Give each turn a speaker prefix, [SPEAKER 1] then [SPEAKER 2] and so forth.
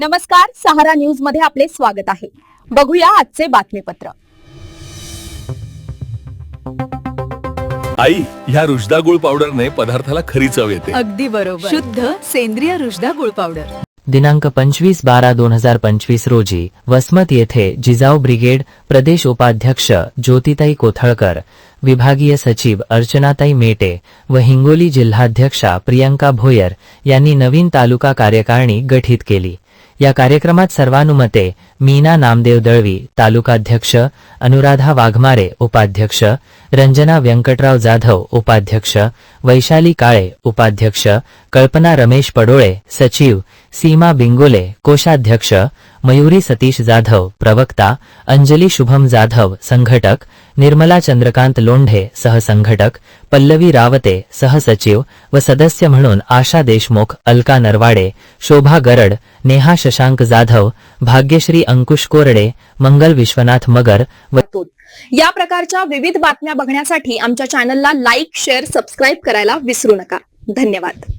[SPEAKER 1] नमस्कार सहारा न्यूजमध्ये आपले स्वागत आहे. बघूया आजचे बातमीपत्र.
[SPEAKER 2] आई ह्या रुजदा गुळ पावडरने पदार्थाला खरी चव येते.
[SPEAKER 3] अगदी बरोबर. शुद्ध सेंद्रिय रुजदा गुळ पावडर.
[SPEAKER 4] दिनांक पंचवीस बारा दोन हजार पंचवीस रोजी वसमत येथे जिजाऊ ब्रिगेड प्रदेश उपाध्यक्ष ज्योतिताई कोथळकर विभागीय सचिव अर्चनाताई मेटे व हिंगोली जिल्हाध्यक्षा प्रियंका भोयर यांनी नवीन तालुका कार्यकारिणी गठीत केली. या कार्यक्रमात सर्वानुमते मीना नामदेव दळवी तालुकाध्यक्ष अनुराधा वाघमारे उपाध्यक्ष रंजना व्यंकटराव जाधव उपाध्यक्ष वैशाली काळे उपाध्यक्ष कल्पना रमेश पडोळे सचिव सीमा बिंगोले कोषाध्यक्ष मयुरी सतीश जाधव प्रवक्ता अंजली शुभम जाधव संघटक निर्मला चंद्रकांत लोंढे सहसंघटक पल्लवी रावते सहसचिव व सदस्य म्हणून आशा देशमुख अलका नरवाडे शोभा गरड नेहा शशांक जाधव भाग्यश्री अंकुश कोरडे मंगल विश्वनाथ मगर व
[SPEAKER 1] या प्रकारच्या विविध बातम्या बघण्यासाठी आमच्या चॅनलला लाईक शेअर सबस्क्राईब करायला विसरू नका. धन्यवाद.